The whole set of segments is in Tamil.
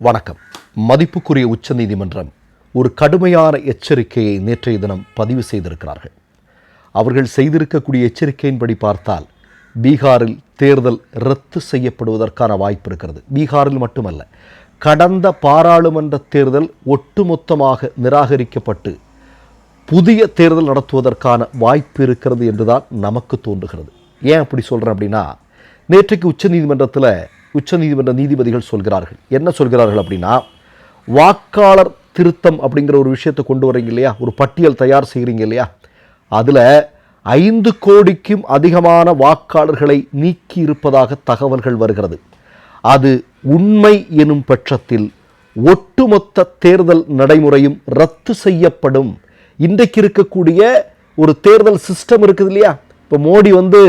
வணக்கம். மதிப்புக்குரிய உச்சநீதிமன்றம் ஒரு கடுமையான எச்சரிக்கையை நேற்றைய தினம் பதிவு செய்திருக்கிறார்கள். அவர்கள் செய்திருக்கக்கூடிய எச்சரிக்கையின்படி பார்த்தால் பீகாரில் தேர்தல் ரத்து செய்யப்படுவதற்கான வாய்ப்பு இருக்கிறது. பீகாரில் மட்டுமல்ல கடந்த பாராளுமன்ற தேர்தல் ஒட்டுமொத்தமாக நிராகரிக்கப்பட்டு புதிய தேர்தல் நடத்துவதற்கான வாய்ப்பு இருக்கிறது என்றுதான் நமக்கு தோன்றுகிறது. ஏன் அப்படி சொல்கிறேன் அப்படின்னா நேற்றைக்கு உச்சநீதிமன்றத்தில் உச்சநீதிமன்ற நீதிபதிகள் சொல்கிறார்கள். என்ன சொல்கிறார்கள் அப்படின்னா வாக்காளர் திருத்தம் அப்படிங்கிற ஒரு விஷயத்தை கொண்டு வரீங்க இல்லையா? ஒரு பட்டியல் தயார் செய்கிறீங்க இல்லையா? அதில் ஐந்து கோடிக்கும் அதிகமான வாக்காளர்களை நீக்கி இருப்பதாக தகவல்கள் வருகிறது. அது உண்மை எனும் பட்சத்தில் ஒட்டுமொத்த தேர்தல் நடைமுறையும் ரத்து செய்யப்படும். இன்றைக்கு இருக்கக்கூடிய ஒரு தேர்தல் சிஸ்டம் இருக்குது இல்லையா? இப்போ மோடி வந்து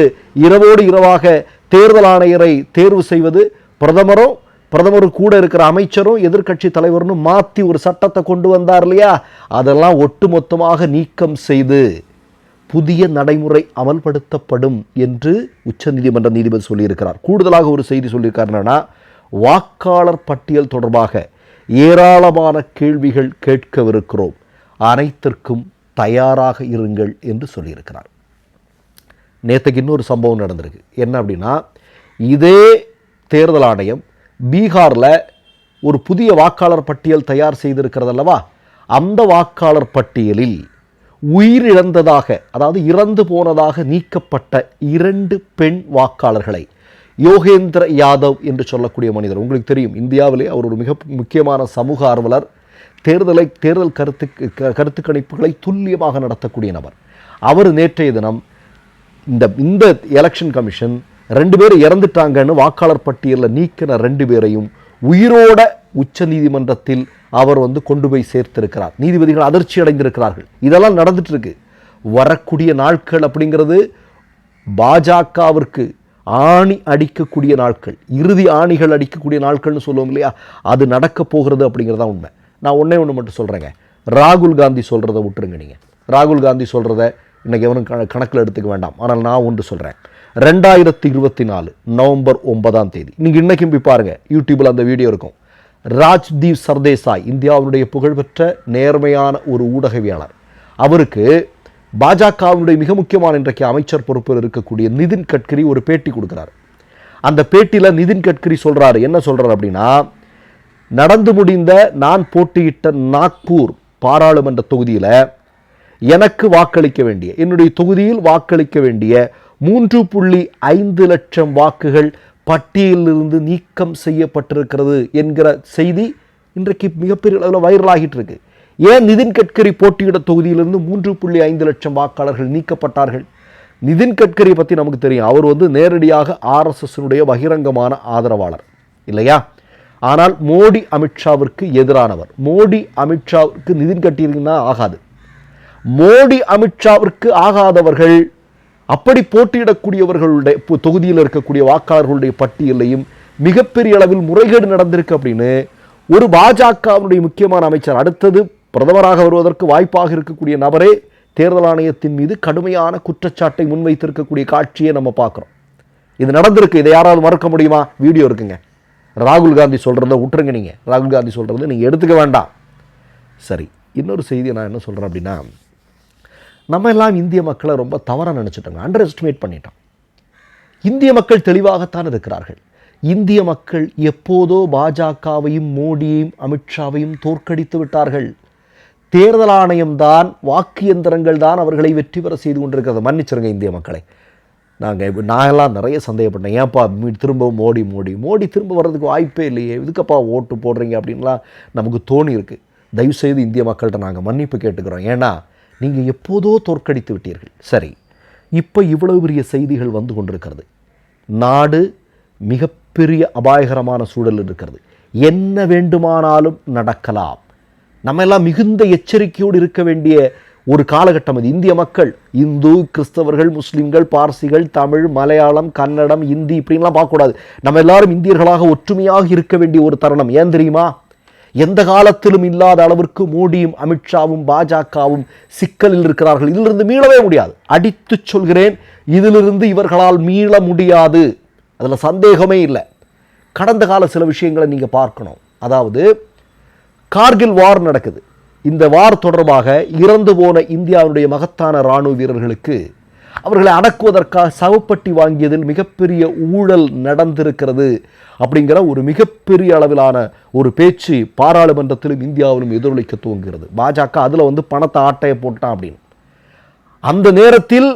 இரவோடு இரவாக தேர்தல் ஆணையரை தேர்வு செய்வது பிரதமரும் பிரதமர் கூட இருக்கிற அமைச்சரும் எதிர்க்கட்சி தலைவரும் மாற்றி ஒரு சட்டத்தை கொண்டு வந்தார் இல்லையா? அதெல்லாம் ஒட்டுமொத்தமாக நீக்கம் செய்து புதிய நடைமுறை அமல்படுத்தப்படும் என்று உச்சநீதிமன்ற நீதிபதி சொல்லியிருக்கிறார். கூடுதலாக ஒரு செய்தி சொல்லியிருக்கார் என்னன்னா வாக்காளர் பட்டியல் தொடர்பாக ஏராளமான கேள்விகள் கேட்கவிருக்கிறோம். அனைத்திற்கும் தயாராக இருங்கள் என்று சொல்லியிருக்கிறார். நேற்றுக்கு இன்னொரு சம்பவம் நடந்திருக்கு. என்ன அப்படின்னா இதே தேர்தல் ஆணையம் பீகாரில் ஒரு புதிய வாக்காளர் பட்டியல் தயார் செய்திருக்கிறது அல்லவா அந்த வாக்காளர் பட்டியலில் உயிரிழந்ததாக அதாவது இறந்து போனதாக நீக்கப்பட்ட இரண்டு பெண் வாக்காளர்களை யோகேந்திர யாதவ் என்று சொல்லக்கூடிய மனிதர். உங்களுக்கு தெரியும் இந்தியாவிலே அவர் ஒரு மிக முக்கியமான சமூக ஆர்வலர். தேர்தலை தேர்தல் கருத்து க- கருத்து கணிப்புகளை துல்லியமாக நடத்தக்கூடிய நபர். அவர் நேற்றைய தினம் இந்த இந்த எலெக்ஷன் கமிஷன் ரெண்டு பேர் இறந்துட்டாங்கன்னு வாக்காளர் பட்டியலில் நீக்கின ரெண்டு பேரையும் உயிரோட உச்ச நீதிமன்றத்தில் அவர் வந்து கொண்டு போய் சேர்த்திருக்கிறார். நீதிபதிகள் அதிர்ச்சி அடைந்திருக்கிறார்கள். இதெல்லாம் நடந்துட்டு இருக்கு. வரக்கூடிய நாட்கள் அப்படிங்கிறது பாஜகவிற்கு ஆணி அடிக்கக்கூடிய நாட்கள் இறுதி ஆணிகள் அடிக்கக்கூடிய நாட்கள்னு சொல்லுவோம் இல்லையா? அது நடக்க போகிறது அப்படிங்கிறது தான் உண்மை. நான் ஒன்றே ஒன்று மட்டும் சொல்கிறேங்க ராகுல் காந்தி சொல்கிறத விட்டுருங்க நீங்கள் ராகுல் காந்தி சொல்கிறத இன்றைக்கி எவனும் க கணக்கில் எடுத்துக்க வேண்டாம். ஆனால் நான் ஒன்று சொல்கிறேன் ரெண்டாயிரத்தி இருபத்தி நாலு நவம்பர் ஒன்பதாம் தேதி. நீங்கள் இன்றைக்கும் போய் பாருங்கள் யூடியூப்பில் அந்த வீடியோ இருக்கும். ராஜ்தீப் சர்தேசாய் இந்தியாவினுடைய புகழ்பெற்ற நேர்மையான ஒரு ஊடகவியாளர் அவருக்கு பாஜகவினுடைய மிக முக்கியமான இன்றைக்கு அமைச்சர் பொறுப்பில் இருக்கக்கூடிய நிதின் கட்கரி ஒரு பேட்டி கொடுக்குறாரு. அந்த பேட்டியில் நிதின் கட்கரி சொல்கிறாரு என்ன சொல்கிறார் அப்படின்னா நடந்து முடிந்த நான் போட்டியிட்ட நாக்பூர் பாராளுமன்ற தொகுதியில் எனக்கு வாக்களிக்க வேண்டிய என்னுடைய தொகுதியில் வாக்களிக்க வேண்டிய மூன்று புள்ளி ஐந்து லட்சம் வாக்குகள் பட்டியலிலிருந்து நீக்கம் செய்யப்பட்டிருக்கிறது என்கிற செய்தி இன்றைக்கு மிகப்பெரிய அளவில் வைரலாகிட்டு இருக்கு ஏன் நிதின் கட்கரி போட்டியிட தொகுதியிலிருந்து மூன்று புள்ளி ஐந்து லட்சம் வாக்காளர்கள் நீக்கப்பட்டார்கள்? நிதின் கட்கரி பற்றி நமக்கு தெரியும். அவர் வந்து நேரடியாக ஆர்எஸ்எஸ்னுடைய பகிரங்கமான ஆதரவாளர். இல்லையா? ஆனால் மோடி அமித்ஷாவிற்கு எதிரானவர். மோடி அமித்ஷாவிற்கு நிதின் கட்டியிருக்குன்னா ஆகாது. மோடி அமித்ஷாவிற்கு ஆகாதவர்கள் அப்படி போட்டியிடக்கூடியவர்களுடைய பு- தொகுதியில் இருக்கக்கூடிய வாக்காளர்களுடைய பட்டியலையும் மிகப்பெரிய அளவில் முறைகேடு நடந்திருக்கு அப்படின்னு ஒரு பாஜகவினுடைய முக்கியமான அமைச்சர் அடுத்தது பிரதமராக வருவதற்கு வாய்ப்பாக இருக்கக்கூடிய நபரே தேர்தல் ஆணையத்தின் மீது கடுமையான குற்றச்சாட்டை முன்வைத்திருக்கக்கூடிய காட்சியை நம்ம பார்க்குறோம். இது நடந்திருக்கு இதை யாராவது மறக்க முடியுமா? வீடியோ இருக்குங்க. ராகுல் காந்தி சொல்கிறத விட்டுருங்க நீங்கள் ராகுல் காந்தி சொல்கிறத நீங்கள் எடுத்துக்க வேண்டாம். சரி இன்னொரு செய்தியை நான் என்ன சொல்கிறேன் அப்படின்னா நம்ம எல்லாம் இந்திய மக்களை ரொம்ப தவறாக நினச்சிட்டோங்க அண்டர் எஸ்டிமேட் பண்ணிட்டோம். இந்திய மக்கள் தெளிவாகத்தான் இருக்கிறார்கள். இந்திய மக்கள் எப்போதோ பாஜகவையும் மோடியையும் அமித்ஷாவையும் தோற்கடித்து விட்டார்கள். தேர்தல் ஆணையம்தான் வாக்கு எந்திரங்கள் தான் அவர்களை வெற்றி பெற செய்து கொண்டிருக்கிறது. மன்னிச்சிருங்க இந்திய மக்களை. நாங்கள் இப்போ நிறைய சந்தேகப்பட்டேன் ஏன்ப்பா திரும்ப மோடி மோடி மோடி திரும்ப வர்றதுக்கு வாய்ப்பே இல்லையே. இதுக்கப்பா ஓட்டு போடுறீங்க அப்படின்லாம் நமக்கு தோணி இருக்குது தயவுசெய்து இந்திய மக்கள்கிட்ட நாங்கள் மன்னிப்பு கேட்டுக்கிறோம். ஏன்னா நீங்கள் எப்போதோ தோற்கடித்து விட்டீர்கள். சரி இப்போ இவ்வளவு பெரிய செய்திகள் வந்து கொண்டிருக்கிறது. நாடு மிகப்பெரிய அபாயகரமான சூழல் இருக்கிறது. என்ன வேண்டுமானாலும் நடக்கலாம். நம்ம எல்லாம் மிகுந்த எச்சரிக்கையோடு இருக்க வேண்டிய ஒரு காலகட்டம் அது. இந்திய மக்கள் இந்து கிறிஸ்தவர்கள் முஸ்லீம்கள் பார்சிகள் தமிழ் மலையாளம் கன்னடம் இந்தி இப்படின்லாம் பார்க்கக்கூடாது. நம்ம எல்லாரும் இந்தியர்களாக ஒற்றுமையாக இருக்க வேண்டிய ஒரு தருணம். ஏன் தெரியுமா? எந்த காலத்திலும் இல்லாத அளவிற்கு மோடியும் அமித்ஷாவும் பாஜகவும் சிக்கலில் இருக்கிறார்கள். இதிலிருந்து மீளவே முடியாது. அடித்துச் சொல்கிறேன் இதிலிருந்து இவர்களால் மீள முடியாது. அதில் சந்தேகமே இல்லை. கடந்த கால சில விஷயங்களை நீங்கள் பார்க்கணும். அதாவது கார்கில் வார் நடக்குது. இந்த வார் தொடர்பாக இறந்து போன இந்தியாவுடைய மகத்தான இராணுவ வீரர்களுக்கு அவர்களை அடக்குவதற்காக சவப்பட்டி வாங்கியதில் மிகப்பெரிய ஊழல் நடந்திருக்கிறது அப்படிங்கிற ஒரு மிகப்பெரிய அளவிலான ஒரு பேச்சு பாராளுமன்றத்திலும் இந்தியாவிலும் எதிரொலிக்க துவங்குகிறது. பாஜக அதில் வந்து பணத்தை ஆட்டையை போட்டான் அப்படின்னு. அந்த நேரத்தில்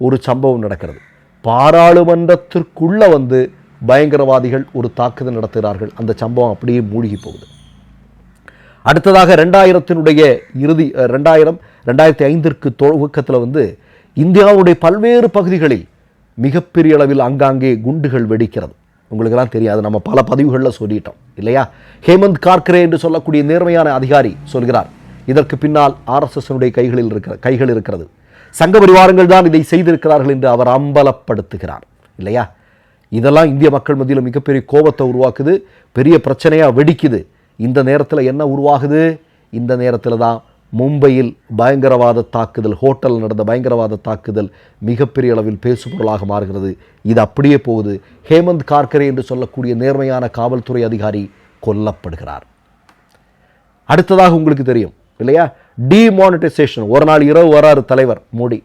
ஒரு சம்பவம் நடக்கிறது. பாராளுமன்றத்திற்குள்ள வந்து பயங்கரவாதிகள் ஒரு தாக்குதல் நடத்துகிறார்கள். அந்த சம்பவம் அப்படியே மூழ்கி போகுது. அடுத்ததாக ரெண்டாயிரத்தினுடைய இறுதி அஹ், ரெண்டாயிரம் ரெண்டாயிரத்தி ஐந்திற்கு துவக்கத்தில் வந்து இந்தியாவுடைய பல்வேறு பகுதிகளில் மிகப்பெரிய அளவில் அங்காங்கே குண்டுகள் வெடிக்கிறது. உங்களுக்கெல்லாம் தெரியாது நம்ம பல பதிவுகளில் சொல்லிட்டோம் இல்லையா? ஹேமந்த் கார்கரே என்று சொல்லக்கூடிய நேர்மையான அதிகாரி சொல்கிறார் இதற்கு பின்னால் ஆர்எஸ்எஸ்னுடைய கைகளில் இருக்கிற கைகள் இருக்கிறது. சங்க பரிவாரங்கள் தான் இதை செய்திருக்கிறார்கள் என்று அவர் அம்பலப்படுத்துகிறார் இல்லையா? இதெல்லாம் இந்திய மக்கள் மத்தியில் மிகப்பெரிய கோபத்தை உருவாக்குது பெரிய பிரச்சனையாக வெடிக்குது. இந்த நேரத்தில் என்ன உருவாகுது? இந்த நேரத்தில் தான் மும்பையில் பயங்கரவாத தாக்குதல் ஹோட்டலில் நடந்த பயங்கரவாத தாக்குதல் மிகப்பெரிய அளவில் பேசுபொருளாக மாறுகிறது. இது அப்படியே போகுது. ஹேமந்த் கார்கரே என்று சொல்லக்கூடிய நேர்மையான காவல்துறை அதிகாரி கொல்லப்படுகிறார். அடுத்ததாக உங்களுக்கு தெரியும் இல்லையா? டிமானிட்டைசேஷன் ஒரு நாள் இரவு வராரு தலைவர் மோடி.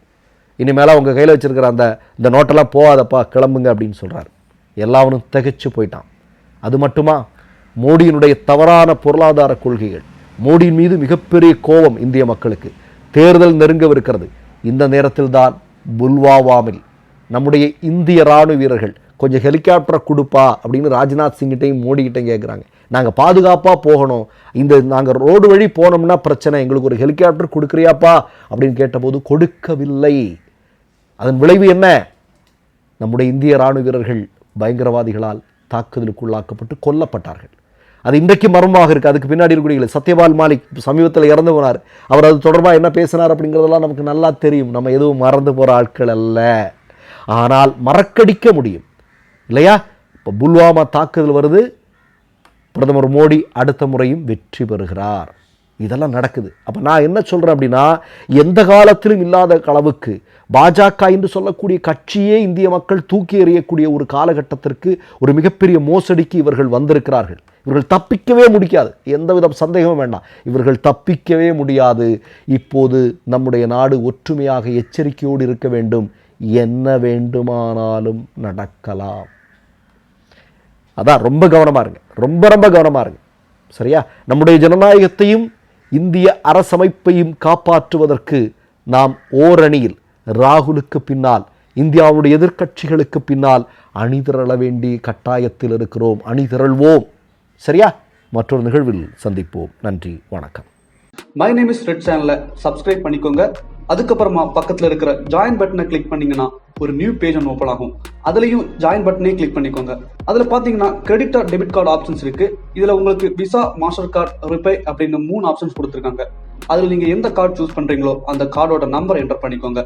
இனிமேல் உங்கள் கையில் வச்சிருக்கிற அந்த இந்த நோட்டெல்லாம் போகாதப்பா கிளம்புங்க அப்படின்னு சொல்கிறார் எல்லாவனும் திகைச்சு போயிட்டான். அது மட்டுமா? மோடியினுடைய தவறான பொருளாதார கொள்கைகள். மோடியின் மீது மிகப்பெரிய கோபம் இந்திய மக்களுக்கு. தேர்தல் நெருங்கவிருக்கிறது. இந்த நேரத்தில் தான் புல்வாவாமில் நம்முடைய இந்திய ராணுவ வீரர்கள் கொஞ்சம் ஹெலிகாப்டரை கொடுப்பா அப்படின்னு ராஜ்நாத் சிங்கிட்டையும் மோடிக்கிட்டையும் கேட்குறாங்க நாங்கள் பாதுகாப்பாக போகணும். இந்த நாங்கள் ரோடு வழி போனோம்னா பிரச்சனை. எங்களுக்கு ஒரு ஹெலிகாப்டர் கொடுக்குறியாப்பா அப்படின்னு கேட்டபோது கொடுக்கவில்லை. அதன் விளைவு என்ன? நம்முடைய இந்திய ராணுவ வீரர்கள் பயங்கரவாதிகளால் தாக்குதலுக்குள்ளாக்கப்பட்டு கொல்லப்பட்டார்கள். அது இன்றைக்கு மர்மமாக இருக்குது அதுக்கு பின்னாடி இருக்கக்கூடிய சத்யபால் மாலிக் சமீபத்தில் இறந்து போனார். அவர் அது தொடர்பாக என்ன பேசினார் அப்படிங்கிறதெல்லாம் நமக்கு நல்லா தெரியும். நம்ம எதுவும் மறந்து போகிற ஆட்கள் அல்ல. ஆனால் மறக்கடிக்க முடியும். இல்லையா? இப்போ புல்வாமா தாக்குதல் வருது. பிரதமர் மோடி அடுத்த முறையும் வெற்றி பெறுகிறார். இதெல்லாம் நடக்குது. அப்போ நான் என்ன சொல்கிறேன் அப்படின்னா எந்த காலத்திலும் இல்லாத அளவுக்கு பாஜக என்று சொல்லக்கூடிய கட்சியே இந்திய மக்கள் தூக்கி எறியக்கூடிய ஒரு காலகட்டத்திற்கு ஒரு மிகப்பெரிய மோசடிக்கு இவர்கள் வந்திருக்கிறார்கள். இவர்கள் தப்பிக்கவே முடியாது. எந்தவித சந்தேகமும் வேண்டாம். இவர்கள் தப்பிக்கவே முடியாது. இப்போது நம்முடைய நாடு ஒற்றுமையாக எச்சரிக்கையோடு இருக்க வேண்டும். என்ன வேண்டுமானாலும் நடக்கலாம். அதான் ரொம்ப கவனமாக இருங்க. ரொம்ப ரொம்ப கவனமாக இருங்க. சரியா? நம்முடைய ஜனநாயகத்தையும் இந்திய அரசமைப்பையும் காப்பாற்றுவதற்கு நாம் ஓரணியில் ராகுலுக்கு பின்னால் இந்தியாவுடைய எதிர்க்கட்சிகளுக்கு பின்னால் அணிதிரள வேண்டிய கட்டாயத்தில் இருக்கிறோம் அணிதிரள்வோம். சரியா? மற்றொரு நிகழ்வில் சந்திப்போம். நன்றி வணக்கம். மை நேம் இஸ் ரெட் சேனலை சப்ஸ்கிரைப் பண்ணிக்கோங்க. அதுக்கப்புறமா பக்கத்தில் இருக்கிற ஜாயின் பட்டனை கிளிக் பண்ணீங்கன்னா ஒரு நியூ பேஜ் ஒன்று ஓப்பன் ஆகும். அதுலயும் ஜாயின் பட்டனே கிளிக் பண்ணிக்கோங்க. அதுல பாத்தீங்கன்னா credit card debit card options இருக்கு. இதுல உங்களுக்கு விசா மாஸ்டர் கார்டு ரிப்பே அப்படின்னு மூணு ஆப்ஷன்ஸ் கொடுத்துருக்காங்க. அதுல நீங்க எந்த கார்டு சூஸ் பண்றீங்களோ அந்த கார்டோட நம்பர் என்டர் பண்ணிக்கோங்க.